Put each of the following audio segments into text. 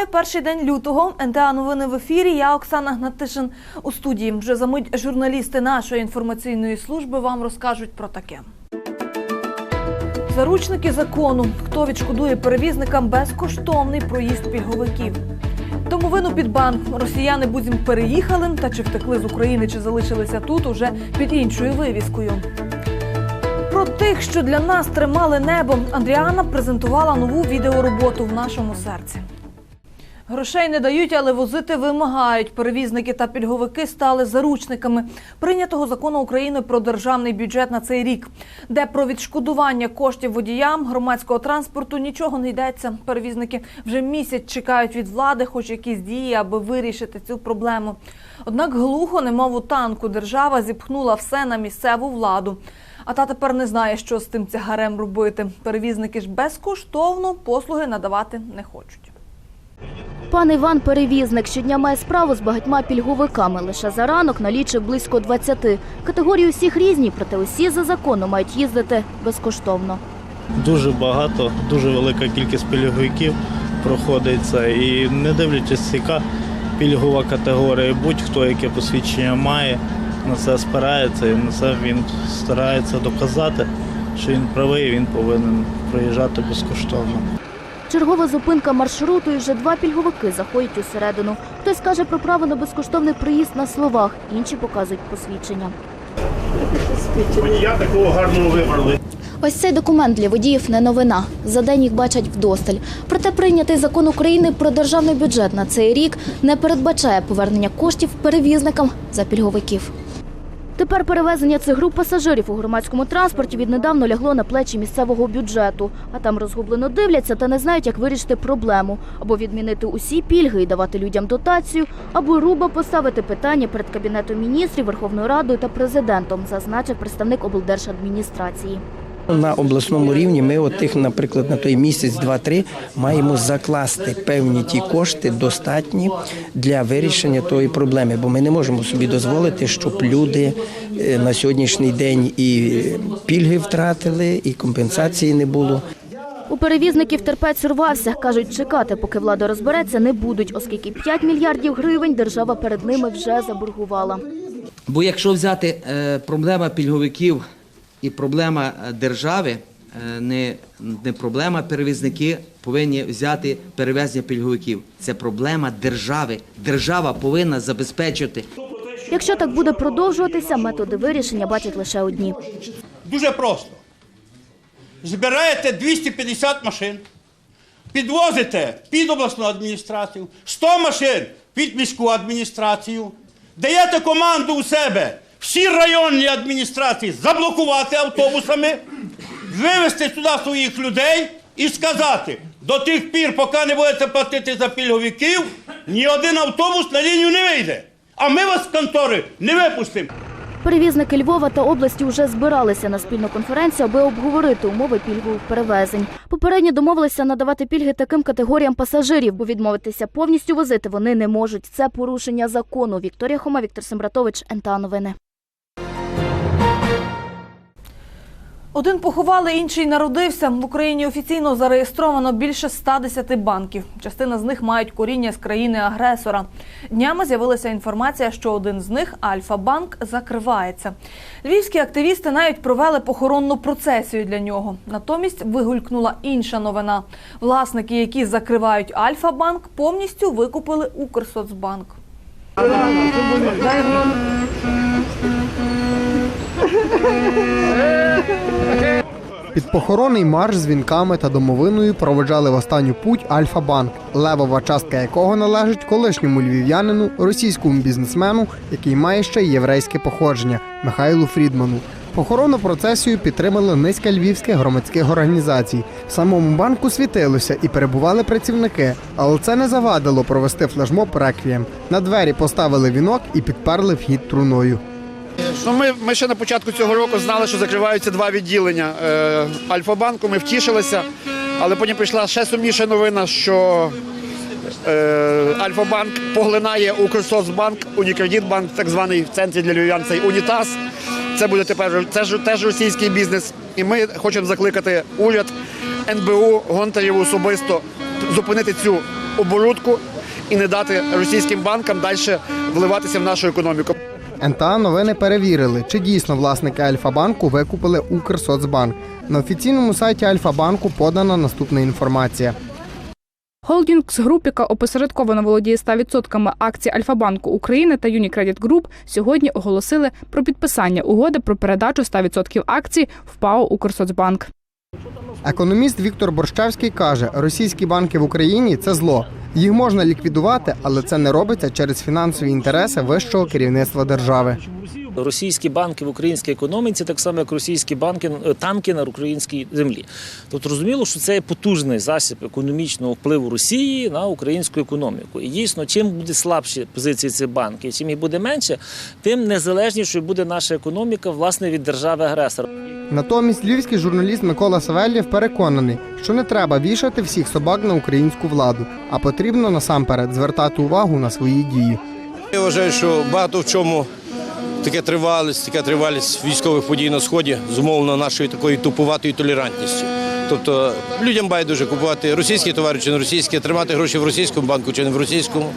Вітаю перший день лютого. НТА новини в ефірі. Я Оксана Гнатишин у студії. Вже за мить журналісти нашої інформаційної служби вам розкажуть про таке. Заручники закону. Хто відшкодує перевізникам безкоштовний проїзд пільговиків? Домовину під банк. Росіяни буцім переїхали, та чи втекли з України, чи залишилися тут уже під іншою вивіскою. Про тих, що для нас тримали небо, Андріана презентувала нову відеороботу в нашому серці. Грошей не дають, але возити вимагають. Перевізники та пільговики стали заручниками прийнятого закону України про державний бюджет на цей рік, де про відшкодування коштів водіям громадського транспорту нічого не йдеться. Перевізники вже місяць чекають від влади, хоч якісь дії, аби вирішити цю проблему. Однак глухо, немов у танку, держава зіпхнула все на місцеву владу. А та тепер не знає, що з тим тягарем робити. Перевізники ж безкоштовно послуги надавати не хочуть. Пан Іван перевізник щодня має справу з багатьма пільговиками. Лише за ранок налічив близько 20. Категорії усіх різні, проте усі за законом мають їздити безкоштовно. Дуже багато, дуже велика кількість пільговиків проходить це. І не дивлячись, яка пільгова категорія, будь-хто яке посвідчення має, на це спирається і на це він старається доказати, що він правий, він повинен проїжджати безкоштовно. Чергова зупинка маршруту і вже два пільговики заходять усередину. Хтось каже про право на безкоштовний приїзд на словах, інші показують посвідчення. Водія такого гарного вибрали. Ось цей документ для водіїв не новина. За день їх бачать вдосталь. Проте прийнятий закон України про державний бюджет на цей рік не передбачає повернення коштів перевізникам за пільговиків. Тепер перевезення цих груп пасажирів у громадському транспорті віднедавно лягло на плечі місцевого бюджету. А там розгублено дивляться та не знають, як вирішити проблему. Або відмінити усі пільги і давати людям дотацію, або руба поставити питання перед Кабінетом міністрів, Верховною Радою та президентом, зазначив представник облдержадміністрації. На обласному рівні ми от тих, наприклад, на той місяць, два-три маємо закласти певні ті кошти достатні для вирішення тої проблеми, бо ми не можемо собі дозволити, щоб люди е, на сьогоднішній день і пільги втратили, і компенсації не було. У перевізників терпець урвався. Кажуть, чекати, поки влада розбереться, не будуть, оскільки 5 мільярдів гривень держава перед ними вже заборгувала. Бо якщо взяти е, проблема пільговиків і проблема е, держави, е, не, не проблема перевізники повинні взяти перевезення пільговиків. Це проблема держави. Держава повинна забезпечити Якщо так буде продовжуватися, методи вирішення бачать лише одні. Дуже просто. Збираєте 250 машин, підвозите під обласну адміністрацію, 100 машин під міську адміністрацію, даєте команду у себе всі районні адміністрації заблокувати автобусами, вивезти сюди своїх людей і сказати, до тих пір, поки не будете платити за пільговиків, ні один автобус на лінію не вийде. А ми вас з контори не випустимо. Перевізники Львова та області вже збиралися на спільну конференцію, аби обговорити умови пільгових перевезень. Попередньо домовилися надавати пільги таким категоріям пасажирів, бо відмовитися повністю возити вони не можуть. Це порушення закону. Вікторія Хома, Віктор Сембратович, НТА Новини. Один поховали, інший народився. В Україні офіційно зареєстровано більше 110 банків. Частина з них мають коріння з країни-агресора. Днями з'явилася інформація, що один з них Альфа-банк закривається. Львівські активісти навіть провели похоронну процесію для нього. Натомість вигулькнула інша новина. Власники, які закривають Альфа-банк, повністю викупили Укрсоцбанк. Підпохоронний марш з вінками та домовиною проведжали в останню путь Альфа-банк, левова частка якого належить колишньому львів'янину, російському бізнесмену, який має ще й єврейське походження Михайлу Фрідману. Похоронну процесію підтримали низка львівських громадських організацій. В самому банку світилося і перебували працівники, але це не завадило провести флешмоб реквієм. На двері поставили вінок і підперли вхід труною. Ну, ми, ми ще на початку цього року знали, що закриваються два відділення е, Альфа-банку. Ми втішилися, але потім прийшла ще сумніша новина, що е, Альфа-банк поглинає Укрсоцбанк, Унікредитбанк, так званий в центрі для львів'ян цей унітаз. Це буде тепер це ж теж російський бізнес. І ми хочемо закликати уряд, НБУ, Гонтарєву особисто зупинити цю оборудку і не дати російським банкам далі вливатися в нашу економіку. НТА новини перевірили, чи дійсно власники Альфа-банку викупили Укрсоцбанк. На офіційному сайті Альфа-банку подана наступна інформація. Холдінгс Груп, яка опосередковано володіє 100% акцій Альфа-банку України та Unicredit Group, сьогодні оголосили про підписання угоди про передачу 100% акцій в ПАО «Укрсоцбанк». Економіст Віктор Борщавський каже, російські банки в Україні це зло. Їх можна ліквідувати, але це не робиться через фінансові інтереси вищого керівництва держави. Російські банки в українській економіці, так само як російські банки е, танки на українській землі. Тобто зрозуміло, що це є потужний засіб економічного впливу Росії на українську економіку. І дійсно, чим буде слабші позиції цих банків, чим їх буде менше, тим незалежнішою буде наша економіка власне від держави агресора. Натомість львівський журналіст Микола Савельєв переконаний, що не треба вішати всіх собак на українську владу, а потрібно насамперед звертати увагу на свої дії. Я вважаю, що багато в чому таке тривалість, така тривалість військових подій на сході зумовлена нашою такою тупуватою толерантністю. Тобто людям байдуже купувати російські товари чи не російські, тримати гроші в російському банку чи не в російському.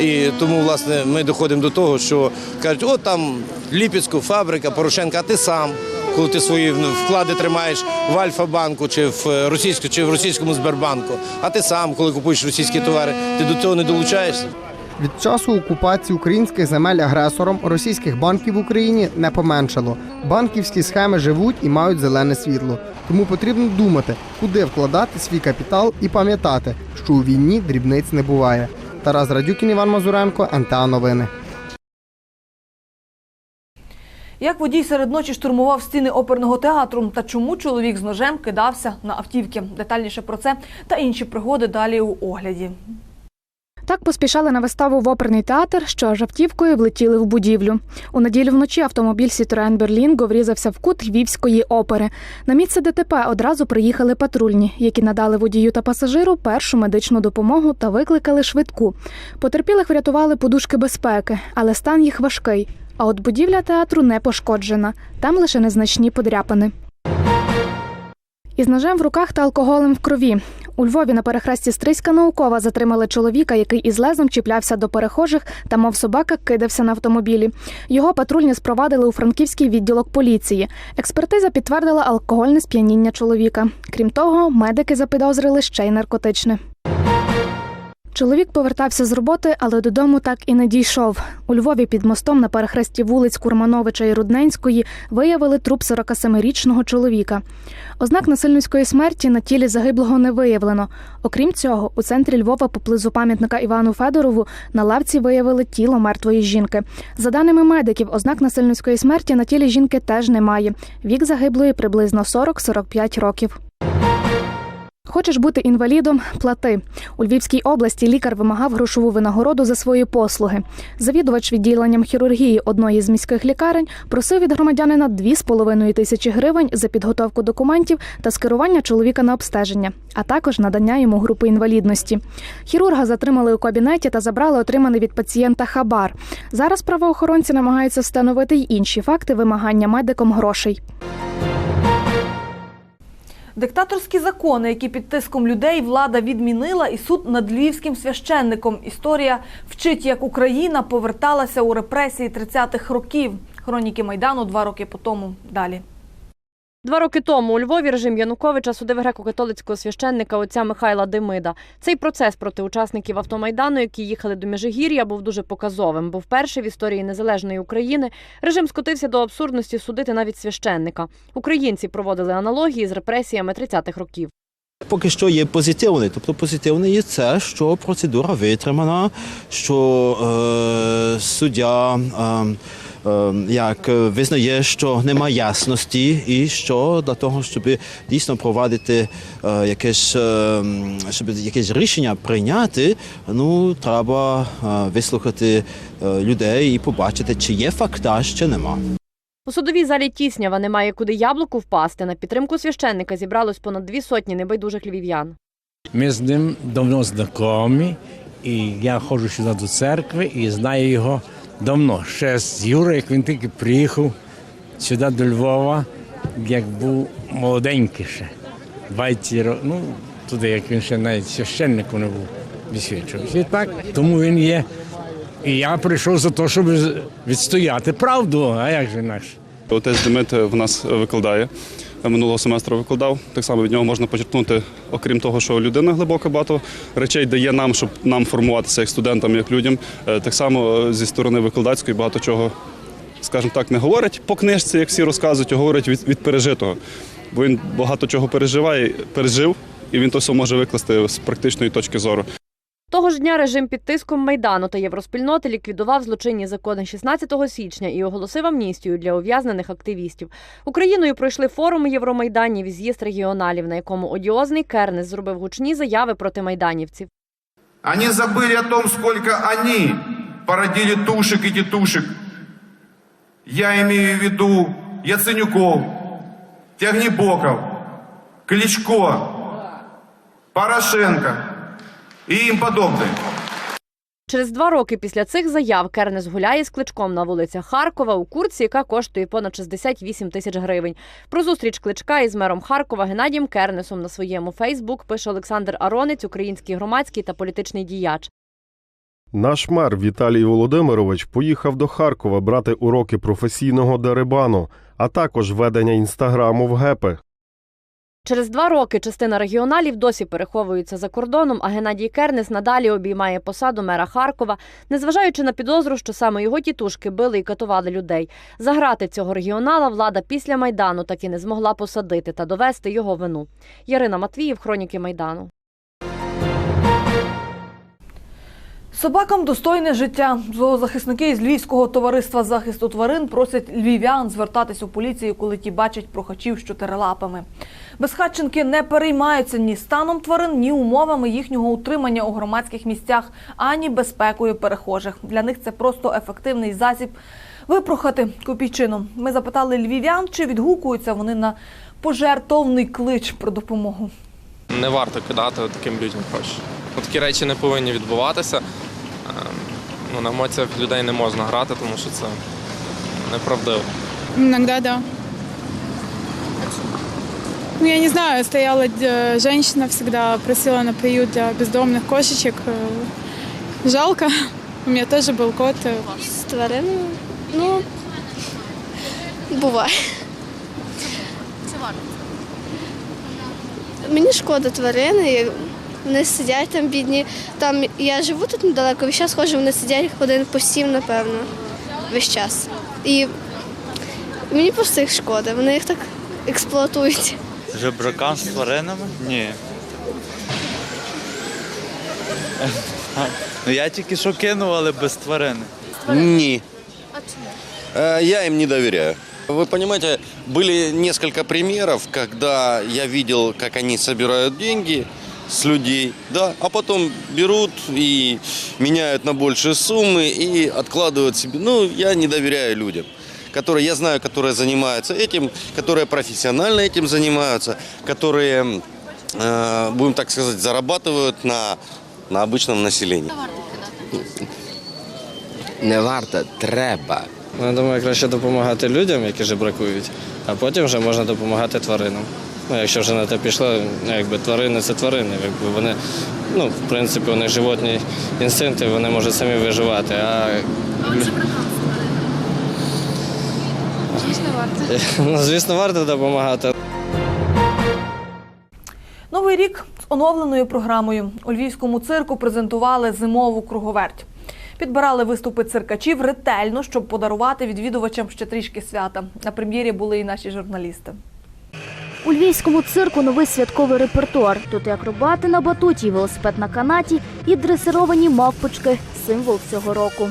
І тому, власне, ми доходимо до того, що кажуть, от там Ліпецьку, фабрика, Порошенка, а ти сам, коли ти свої вклади тримаєш в Альфа-банку чи в російську, чи в російському Сбербанку, а ти сам, коли купуєш російські товари, ти до цього не долучаєшся. Від часу окупації українських земель агресором російських банків в Україні не поменшало. Банківські схеми живуть і мають зелене світло. Тому потрібно думати, куди вкладати свій капітал і пам'ятати, що у війні дрібниць не буває. Тарас Радюкін, Іван Мазуренко, НТА Новини. Як водій серед ночі штурмував стіни оперного театру та чому чоловік з ножем кидався на автівки? Детальніше про це та інші пригоди далі у огляді. Так поспішали на виставу в оперний театр, що аж автівкою влетіли в будівлю. У неділю вночі автомобіль Citroen Berlingo врізався в кут Львівської опери. На місце ДТП одразу приїхали патрульні, які надали водію та пасажиру першу медичну допомогу та викликали швидку. Потерпілих врятували подушки безпеки, але стан їх важкий. А от будівля театру не пошкоджена. Там лише незначні подряпини. Із ножем в руках та алкоголем в крові. У Львові на перехресті Стрийська наукова затримали чоловіка, який із лезом чіплявся до перехожих та, мов собака, кидався на автомобілі. Його патрульні спровадили у франківський відділок поліції. Експертиза підтвердила алкогольне сп'яніння чоловіка. Крім того, медики запідозрили ще й наркотичне. Чоловік повертався з роботи, але додому так і не дійшов. У Львові під мостом на перехресті вулиць Курмановича і Рудненської виявили труп 47-річного чоловіка. Ознак насильницької смерті на тілі загиблого не виявлено. Окрім цього, у центрі Львова поблизу пам'ятника Івану Федорову на лавці виявили тіло мертвої жінки. За даними медиків, ознак насильницької смерті на тілі жінки теж немає. Вік загиблої приблизно 40-45 років. Хочеш бути інвалідом? Плати. У Львівській області лікар вимагав грошову винагороду за свої послуги. Завідувач відділенням хірургії одної з міських лікарень просив від громадянина 2,5 тисячі гривень за підготовку документів та скерування чоловіка на обстеження, а також надання йому групи інвалідності. Хірурга затримали у кабінеті та забрали отриманий від пацієнта хабар. Зараз правоохоронці намагаються встановити й інші факти вимагання медиком грошей. Диктаторські закони, які під тиском людей влада відмінила, і суд над львівським священником. Історія вчить, як Україна поверталася у репресії 30-х років. Хроніки майдану два роки по тому. Далі. Два роки тому у Львові режим Януковича судив греко-католицького священника отця Михайла Демида. Цей процес проти учасників автомайдану, які їхали до Межигір'я, був дуже показовим, бо вперше в історії незалежної України режим скотився до абсурдності судити навіть священника. Українці проводили аналогії з репресіями 30-х років. Поки що є позитивний. Тобто позитивне є це, що процедура витримана, що е, суддя е, як визнає, що немає ясності, і що для того, щоб дійсно провадити е, якесь, е, щоб якесь рішення прийняти, ну треба е, вислухати е, людей і побачити, чи є фактаж, чи нема. У судовій залі Тіснява немає куди яблуку впасти. На підтримку священника зібралось понад дві сотні небайдужих львів'ян. Ми з ним давно знайомі, і я ходжу сюди до церкви і знаю його давно. Ще з Юри, як він тільки приїхав сюди до Львова, як був молоденький ще. 20 років, ну, туди, як він ще навіть священником не був. висвічувався. І так, тому він є. І я прийшов за те, щоб відстояти правду, а як же інакше? Отець Демид в нас викладає. Минулого семестру викладав. Так само від нього можна почерпнути, окрім того, що людина глибока, багато речей дає нам, щоб нам формуватися як студентам, як людям. Е, Так само е, зі сторони викладацької багато чого, скажімо так, не говорить по книжці, як всі розказують, а говорить від, від пережитого. Бо він багато чого переживає, пережив, і він то все може викласти з практичної точки зору. Того ж дня режим під тиском майдану та євроспільноти ліквідував злочинні закони 16 січня і оголосив амністію для ув'язнених активістів. Україною пройшли форум Євромайданів і з'їзд регіоналів, на якому одіозний Кернес зробив гучні заяви проти майданівців. Они забыли о том, сколько они породили тушек и тетушек. Я имею в виду Яценюков, Тягнебоков, Кличко, Порошенко и им подобные. Через два роки після цих заяв Кернес гуляє з кличком на вулицях Харкова у курці, яка коштує понад 68 тисяч гривень. Про зустріч кличка із мером Харкова Геннадієм Кернесом на своєму Фейсбук пише Олександр Аронець, український громадський та політичний діяч. Наш мер Віталій Володимирович поїхав до Харкова брати уроки професійного дерибану, а також ведення інстаграму в гепи. Через два роки частина регіоналів досі переховується за кордоном, а Геннадій Кернес надалі обіймає посаду мера Харкова, незважаючи на підозру, що саме його тітушки били і катували людей. Заграти цього регіонала влада після майдану так і не змогла посадити та довести його вину. Ярина Матвіїв, хроніки майдану. Собакам достойне життя. Зоозахисники із Львівського товариства захисту тварин просять львів'ян звертатись у поліцію, коли ті бачать прохачів з чотирилапами. Безхатченки не переймаються ні станом тварин, ні умовами їхнього утримання у громадських місцях, ані безпекою перехожих. Для них це просто ефективний засіб випрохати копійчину. Ми запитали львів'ян, чи відгукуються вони на пожертовний клич про допомогу. Не варто кидати таким людям гроші. Ну, Такі речі не повинні відбуватися. Е, Ну, на емоціях людей не можна грати, тому що це неправдиво. Иногда да. Ну, я не знаю, стояла э, женщина, всегда просила на приют для бездомных кошечек. Э, Жалко. У меня тоже был кот. э. З твариною? Ну, буває. Це варто. Мені шкода тварини. і Вони сидять там бідні. Там я живу тут недалеко, весь час ходжу, вони сидять один по сім, напевно, весь час. І мені просто їх шкода, вони їх так експлуатують. Жебракам з тваринами? Ні. Ну я тільки що кинув, але без тварини. Не. Э, Я им не доверяю. Вы понимаете, были несколько примеров, когда я видел, как они собирают деньги с людей, да, а потом берут и меняют на большие суммы и откладывают себе. Ну, я не доверяю людям, которые, я знаю, которые занимаются этим, которые профессионально этим занимаются, которые, э, будем так сказать, зарабатывают на, на обычном населении. Не варто, треба. Ну, я думаю, краще допомагати людям, які жебракують, а потім вже можна допомагати тваринам. Ну, якщо вже на те пішло, ну, якби тварини це тварини. Якби вони, ну, в принципі, у них животні інстинкти, вони можуть самі виживати. А Звісно, варто. ну, звісно, варто допомагати. Новий рік з оновленою програмою. У львівському цирку презентували зимову круговерть. Підбирали виступи циркачів ретельно, щоб подарувати відвідувачам ще трішки свята. На прем'єрі були і наші журналісти. У львівському цирку новий святковий репертуар. Тут і акробати на батуті, і велосипед на канаті, і дресировані мавпочки символ цього року.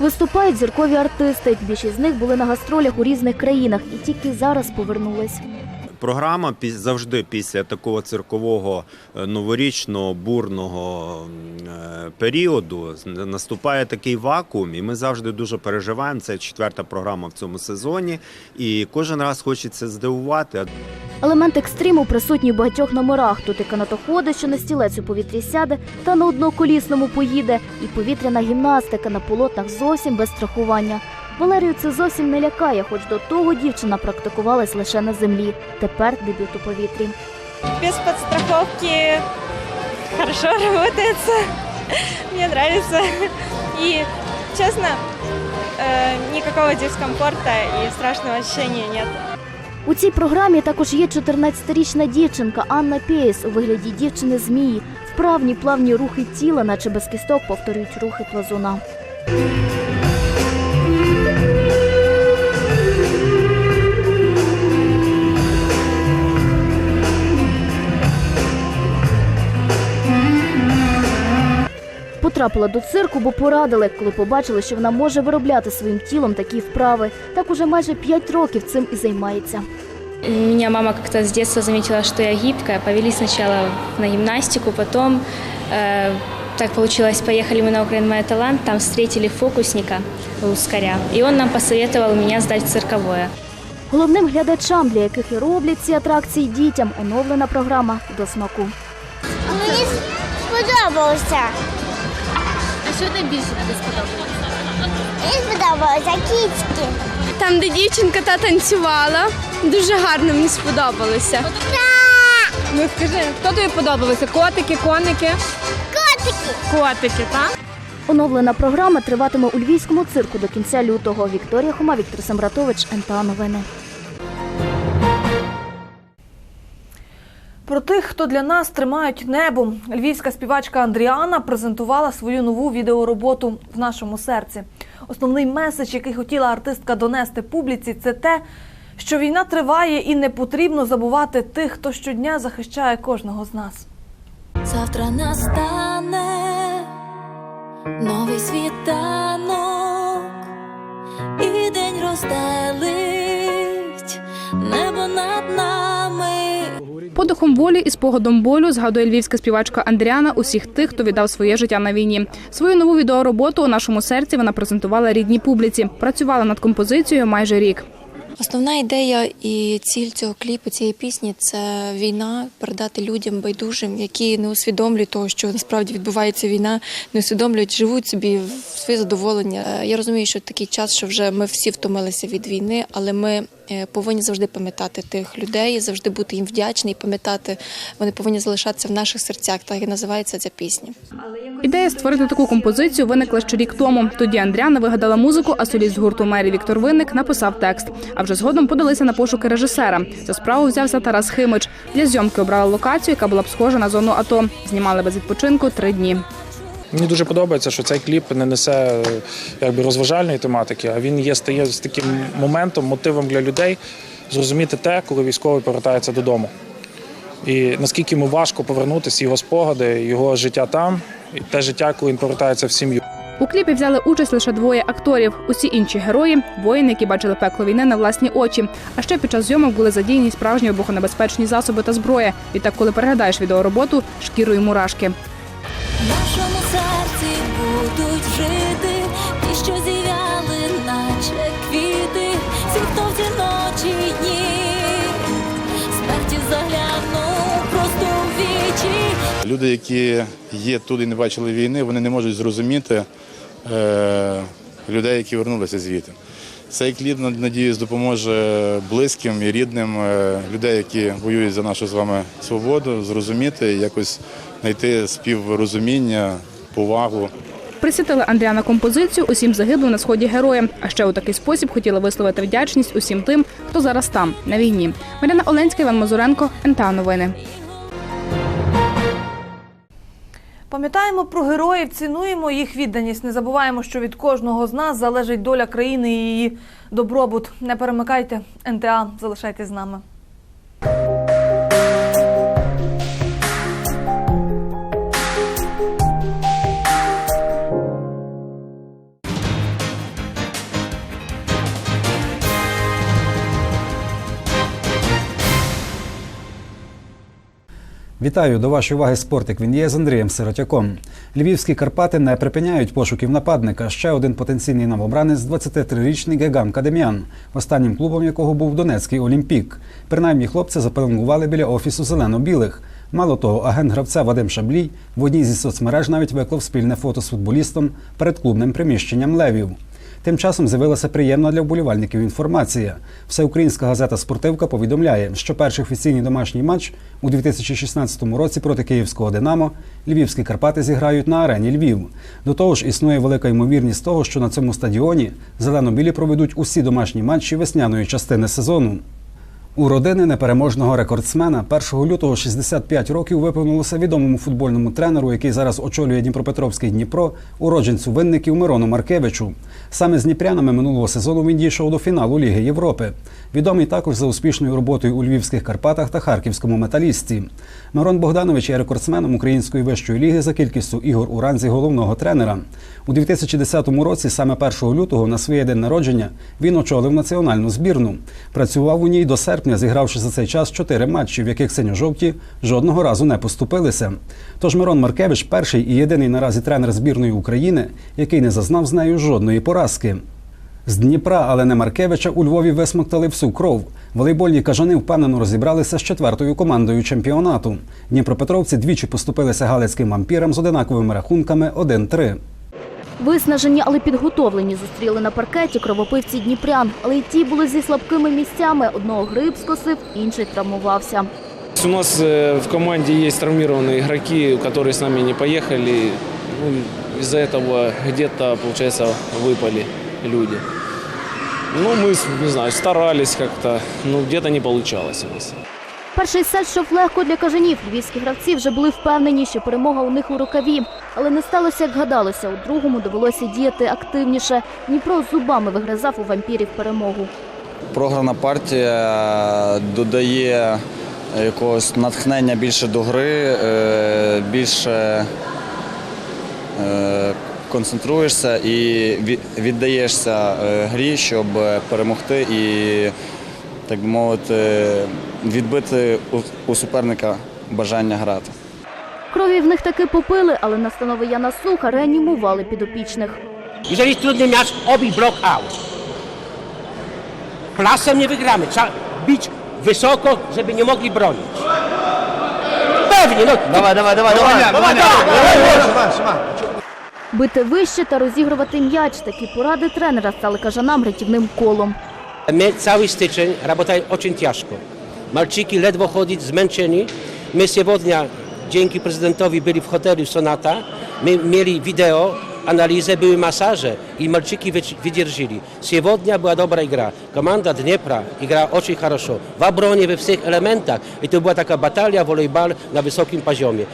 Виступають зіркові артисти. Більшість з них були на гастролях у різних країнах і тільки зараз повернулись. Програма завжди після такого циркового е, новорічного бурного е, періоду наступає такий вакуум, і ми завжди дуже переживаємо. Це четверта програма в цьому сезоні, і кожен раз хочеться здивувати. Елемент екстриму присутній у багатьох номерах. Тут і канатоходи, що на стілець у повітрі сяде, та на одноколісному поїде, і повітряна гімнастика на полотнах зовсім без страхування. Валерію це зовсім не лякає, хоч до того дівчина практикувалась лише на землі. Тепер дебют у повітрі. Без подстраховки хорошо работается. Мне нравится. И, честно, э, никакого дискомфорта и страшного ощущения нет. У цій програмі також є 14-річна дівчинка Анна Пєєс у вигляді дівчини змії. Вправні плавні рухи тіла, наче без кісток, повторюють рухи плазуна. Потрапила до цирку, бо порадили, коли побачили, що вона може виробляти своїм тілом такі вправи. Так уже майже 5 років цим і займається. Меня мама как-то с детства заметила, что я гибкая. Повели сначала на гимнастику, потом э, так получилось, поехали мы на Украину «Моя талант», там встретили фокусника Ускаря, и он нам посоветовал меня сдать в цирковое. Головним глядачам, для яких і роблять ці атракції дітям, оновлена програма до смаку. Мені сподобалося. Що найбільше тобі сподобалося? Мені сподобалося кіцьки. Там, де дівчинка та танцювала, дуже гарно мені сподобалося. Ну скажи, хто тобі подобалося? Котики, коники? Котики. Котики, так? Оновлена програма триватиме у львівському цирку до кінця лютого. Вікторія Хома, Віктор Сембратович, НТА Новини. Про тих, хто для нас тримають небо, львівська співачка Андріана презентувала свою нову відеороботу в нашому серці. Основний меседж, який хотіла артистка донести публіці, це те, що війна триває і не потрібно забувати тих, хто щодня захищає кожного з нас. Завтра настане новий світанок, Подихом волі і спогадом болю згадує львівська співачка Андріана усіх тих, хто віддав своє життя на війні. Свою нову відеороботу у нашому серці вона презентувала рідній публіці. Працювала над композицією майже рік. Основна ідея і ціль цього кліпу, цієї пісні це війна, передати людям байдужим, які не усвідомлюють того, що насправді відбувається війна, не усвідомлюють, живуть собі в своє задоволення. Е, Я розумію, що такий час, що вже ми всі втомилися від війни, але ми е, повинні завжди пам'ятати тих людей, завжди бути їм вдячні і пам'ятати. Вони повинні залишатися в наших серцях. Так і називається ця пісня. Ідея створити таку композицію виникла ще рік тому. Тоді Андріана вигадала музику, а соліст гурту Мері Віктор Винник написав текст. А вже згодом подалися на пошуки режисера. За справу взявся Тарас Химич. Для зйомки обрали локацію, яка була б схожа на зону АТО. Знімали без відпочинку три дні. Мені дуже подобається, що цей кліп не несе якби розважальної тематики, а він є стає з таким моментом, мотивом для людей зрозуміти те, коли військовий повертається додому. І наскільки йому важко повернутися, його спогади, його життя там, і те життя, коли він повертається в сім'ю. У кліпі взяли участь лише двоє акторів. Усі інші герої воїни, які бачили пекло війни на власні очі. А ще під час зйомок були задіяні справжні вибухонебезпечні засоби та зброя. Відтак, коли переглядаєш відеороботу, шкірою мурашки. Нашому серці будуть жити ті, що зів'яли, наче квіти, Люди, які є тут і не бачили війни, вони не можуть зрозуміти е, людей, які вернулися звідти. Цей кліп, надіюсь, допоможе близьким і рідним е, людей, які воюють за нашу з вами свободу, зрозуміти, якось знайти співрозуміння, повагу. Присвятили Андріана композицію усім загиблим на сході героям. А ще у такий спосіб хотіли висловити вдячність усім тим, хто зараз там на війні. Марина Оленська, Іван Мазуренко, НТА Новини. Пам'ятаємо про героїв, цінуємо їх відданість. Не забуваємо, що від кожного з нас залежить доля країни і її добробут. Не перемикайте НТА, залишайтесь з нами. Вітаю до вашої уваги спортик. Він є з Андрієм Сиротяком. Львівські Карпати не припиняють пошуків нападника. Ще один потенційний новобранець 23-річний Гегам Кадем'ян, останнім клубом якого був Донецький Олімпік. Принаймні хлопця запеленгували біля офісу зелено-білих. Мало того, агент гравця Вадим Шаблій в одній зі соцмереж навіть виклав спільне фото з футболістом перед клубним приміщенням Левів. Тим часом з'явилася приємна для вболівальників інформація. Всеукраїнська газета Спортивка повідомляє, що перший офіційний домашній матч у 2016 році проти київського Динамо львівські Карпати зіграють на арені Львів. До того ж, існує велика ймовірність того, що на цьому стадіоні зелено-білі проведуть усі домашні матчі весняної частини сезону. У родини непереможного рекордсмена 1 лютого 65 років виповнилося відомому футбольному тренеру, який зараз очолює Дніпропетровський Дніпро, уродженцю винників Мирону Маркевичу. Саме з Дніпрянами минулого сезону він дійшов до фіналу Ліги Європи. Відомий також за успішною роботою у Львівських Карпатах та Харківському металісті. Мирон Богданович є рекордсменом Української вищої ліги за кількістю ігор у ранзі головного тренера. У 2010 році, саме 1 лютого, на своє день народження, він очолив національну збірну. Працював у ній до серпня, зігравши за цей час чотири матчі, в яких синьо-жовті жодного разу не поступилися. Тож Мирон Маркевич перший і єдиний наразі тренер збірної України, який не зазнав з нею жодної поразки. З Дніпра, але не Маркевича, у Львові висмоктали всю кров. Волейбольні кажани впевнено розібралися з четвертою командою чемпіонату. Дніпропетровці двічі поступилися галицьким вампірам з одинаковими рахунками 1-3. Виснажені, але підготовлені зустріли на паркеті кровопивці Дніпрян. Але й ті були зі слабкими місцями. Одного гриб скосив, інший травмувався. У нас э, в команде есть травмированные игроки, которые с нами не поехали. Ну, из-за этого где-то, получается, выпали люди. Ну, мы, не знаю, старались как-то, но где-то не получалось у нас. Перший сет йшов легко для кажанів. Львівські гравці вже були впевнені, що перемога у них у рукаві. Але не сталося, як гадалося. У другому довелося діяти активніше. Дніпро зубами вигризав у вампірів перемогу. Програна партія додає якогось натхнення більше до гри, е, більше е, концентруєшся і віддаєшся е, грі, щоб перемогти і, так би мовити, відбити у- суперника бажання грати. Крові в них таки попили, але настанови Яна Суха реанімували підопічних. Jeżeli jest trudny mecz, obij blok out. Klasem nie wygramy. Trzeba bić wysoko, żeby nie mogli bronić. Pewnie, no. Dawaj, dawaj, dawaj, dawaj, dawaj, Бити вище та розігрувати м'яч. Такі поради тренера стали кажанам рятівним колом. My cały styczeń работаем очень ciężko. Malczyki ledwo chodzić, zmęczeni. My siewodnia, dzięki prezydentowi, byli w hotelu Sonata. My mieli wideo, analizę, były masaże i malczyki wyci- wydzierżyli. Siewodnia była dobra gra. Komanda Dniepra gra очень хорошо. W obronie, we wszystkich elementach. I to była taka batalia, volejbal na wysokim poziomie.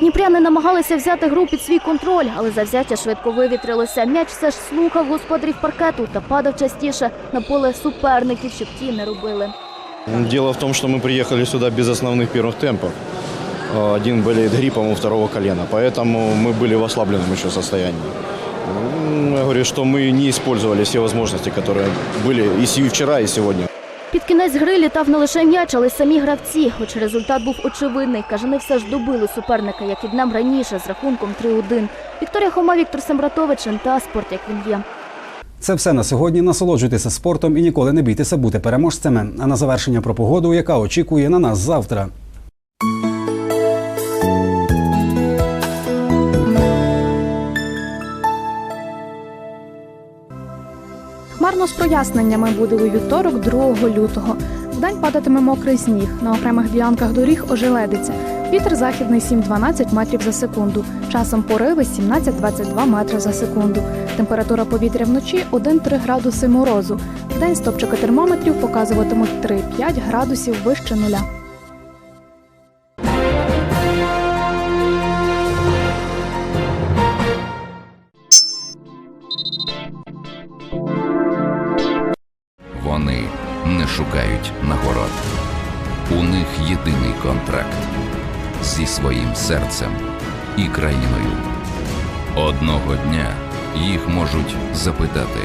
Дніпряни намагалися взяти гру під свій контроль, але завзяття швидко вивітрилося. М'яч все ж слухав господарів паркету та падав частіше на поле суперників, щоб ті не робили. Дело в том, что мы приехали сюда без основных первых темпов. Э, Один болеет гриппом, у второго колена, поэтому мы были в ослабленном еще состоянии. М, Я говорю, что мы не использовали все возможности, которые были и с- и вчера, и сегодня. Під кінець гри літав не лише м'яч, але й самі гравці. Хоч результат був очевидний. Кажани все ж добили суперника, як і днем раніше, з рахунком 3-1. Вікторія Хома, Віктор Сембратович, НТА Спорт, як він є. Це все на сьогодні. Насолоджуйтеся спортом і ніколи не бійтеся бути переможцями. А на завершення про погоду, яка очікує на нас завтра. Хмарно з проясненнями буде у вівторок, 2 лютого. Вдень падатиме мокрий сніг. На окремих ділянках доріг ожеледиться. Вітер західний 7-12 метрів за секунду. Часом пориви 17-22 метри за секунду. Температура повітря вночі 1-3 градуси морозу. Вдень стопчики термометрів показуватимуть 3-5 градусів вище нуля. Серцем і країною. Одного дня їх можуть запитати,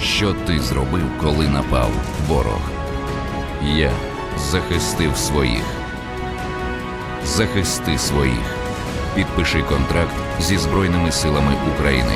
що ти зробив, коли напав ворог. Я захистив своїх. Захисти своїх. Підпиши контракт зі Збройними силами України.